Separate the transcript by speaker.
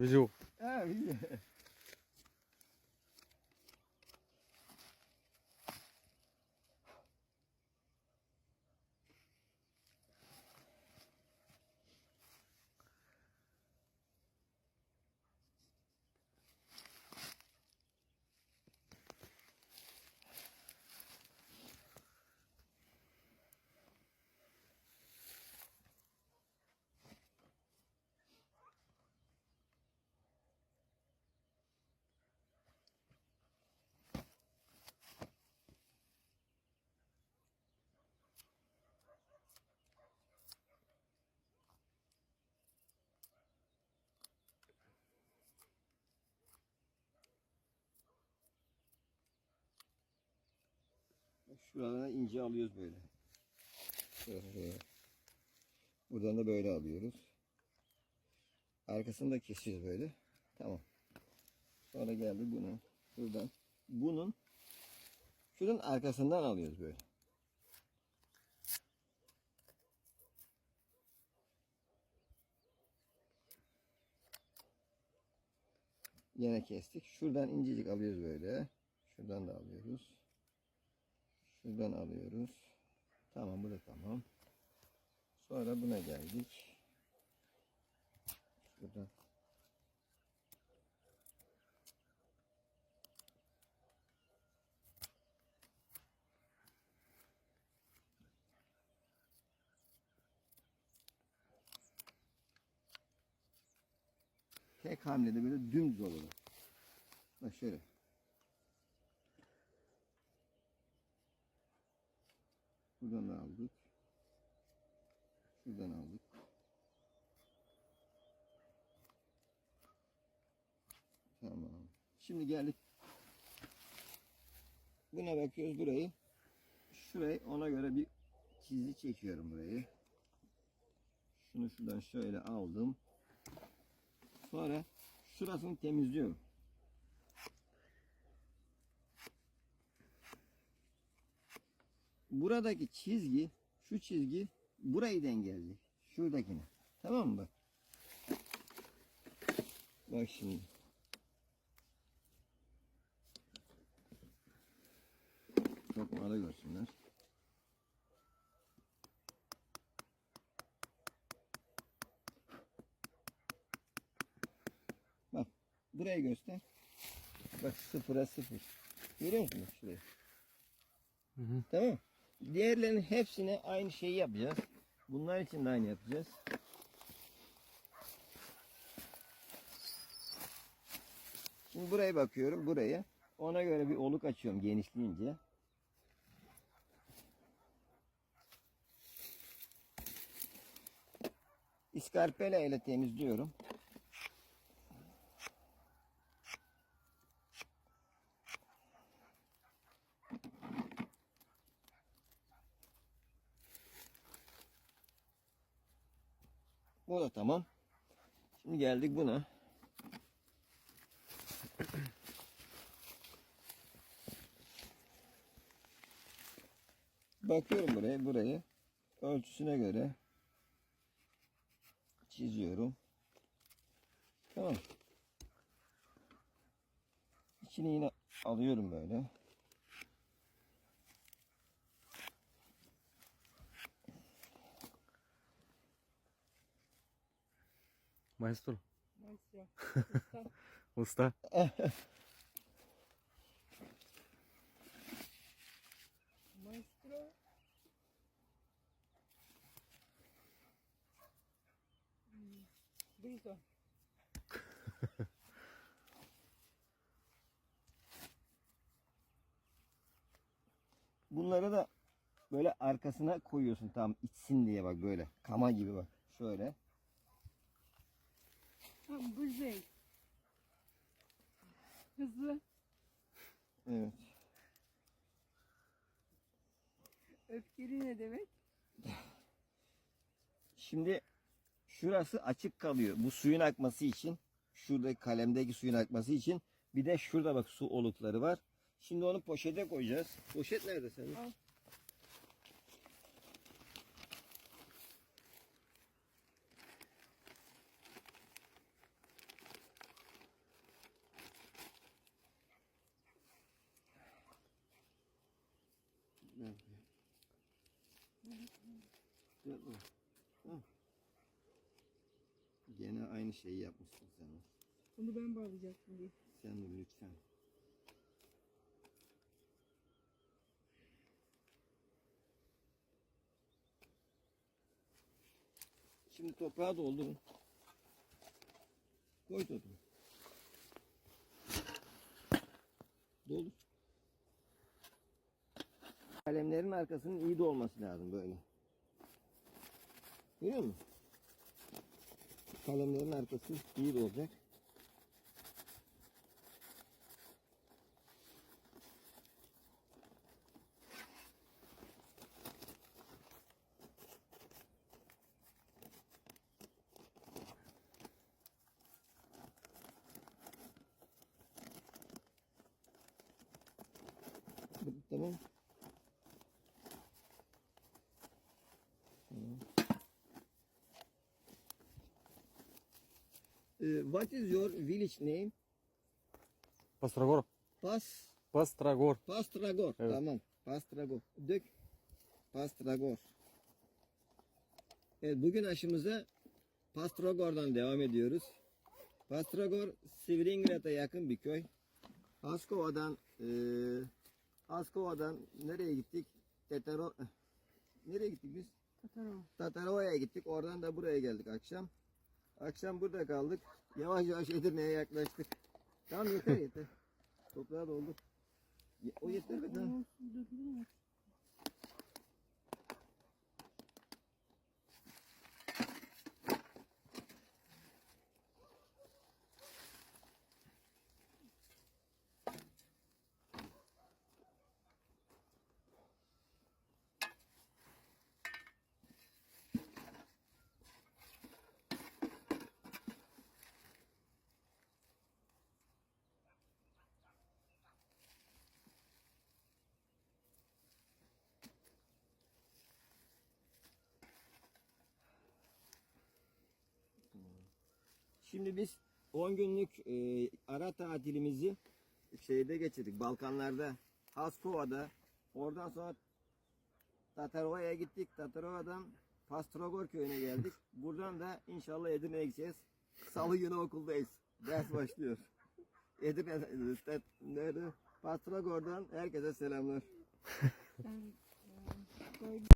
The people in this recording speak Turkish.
Speaker 1: Bisous.
Speaker 2: Ah oui. Şuradan ince alıyoruz böyle. Buradan da böyle alıyoruz. Arkasını da kesiyoruz böyle. Tamam. Sonra geldi bunu. Buradan. Bunun şunun arkasından alıyoruz böyle. Yine kestik. Şuradan incecik alıyoruz böyle. Şuradan da alıyoruz. Şuradan alıyoruz. Tamam bu da tamam. Sonra buna geldik. Şuradan. Tek hamlede böyle dümdüz olur. Bak şöyle. Buradan da aldık. Şuradan aldık. Tamam. Şimdi geldik. Buna bakıyoruz burayı. Şurayı ona göre bir çizgi çekiyorum burayı. Şunu şuradan şöyle aldım. Sonra şurasını temizliyorum. Buradaki çizgi, şu çizgi burayı dengelleyecek. Şuradakine. Tamam mı? Bak şimdi. Çok mala görsünler. Bak burayı göster. Bak sıfıra sıfır. Görüyor musun bak şurayı?
Speaker 1: Hı hı.
Speaker 2: Tamam. Diğerlerinin hepsine aynı şeyi yapacağız. Bunlar için de aynı yapacağız. Şimdi buraya bakıyorum buraya. Ona göre bir oluk açıyorum genişleyince. İskarpela ile temizliyorum. Bu da tamam. Şimdi geldik buna. Bakıyorum buraya, burayı ölçüsüne göre çiziyorum. Tamam. İçini yine alıyorum böyle.
Speaker 1: Maestro.
Speaker 3: Maestro.
Speaker 1: Usta.
Speaker 3: Maestro. Mm, Brito.
Speaker 2: Bunları da böyle arkasına koyuyorsun tam içsin diye bak böyle. Kama gibi bak. Şöyle.
Speaker 3: Tam şey. Hızlı.
Speaker 2: Evet.
Speaker 3: Öfkeli ne demek?
Speaker 2: Şimdi şurası açık kalıyor. Bu suyun akması için. Şuradaki kalemdeki suyun akması için. Bir de şurada bak su olukları var. Şimdi onu poşete koyacağız. Poşet nerede senin?
Speaker 3: Al.
Speaker 2: Güzel? Hı. Gene aynı şeyi yapmışsın sen.
Speaker 3: Onu ben bağlayacaktım diye.
Speaker 2: Sen de lütfen. Şimdi toprağa doldurun. Koy toprağı. Doldur. Kalemlerin arkasının iyi de olması lazım böyle. Görüyor musun? Kalemlerin arkası iyi olacak. Tamam. What is your village name?
Speaker 1: Pastragor.
Speaker 2: Pas
Speaker 1: Pastragor.
Speaker 2: Pastragor.
Speaker 1: Evet.
Speaker 2: Tamam. Pastragor. Dök. Pastragor. Evet bugün aşımıza Pastragor'dan devam ediyoruz. Pastragor Sivringrad'a yakın bir köy. Askova'dan eee Askova'dan nereye gittik? Tetero nereye gittik biz?
Speaker 3: Tataro.
Speaker 2: Tatarova'ya gittik. Oradan da buraya geldik akşam. Akşam burada kaldık. Yavaş yavaş Edirne'ye yaklaştık. Tamam yeter yeter. Toprağa doldur. Ye- O yeter mi? Şimdi biz 10 günlük e, ara tatilimizi şeyde geçirdik. Balkanlarda, Haskova'da. Oradan sonra Tatarova'ya gittik. Tatarova'dan Pastrogor köyüne geldik. Buradan da inşallah Edirne'ye gideceğiz. Salı günü okuldayız. Ders başlıyor. Edirne, nerede? Pastrogor'dan herkese selamlar.
Speaker 3: E,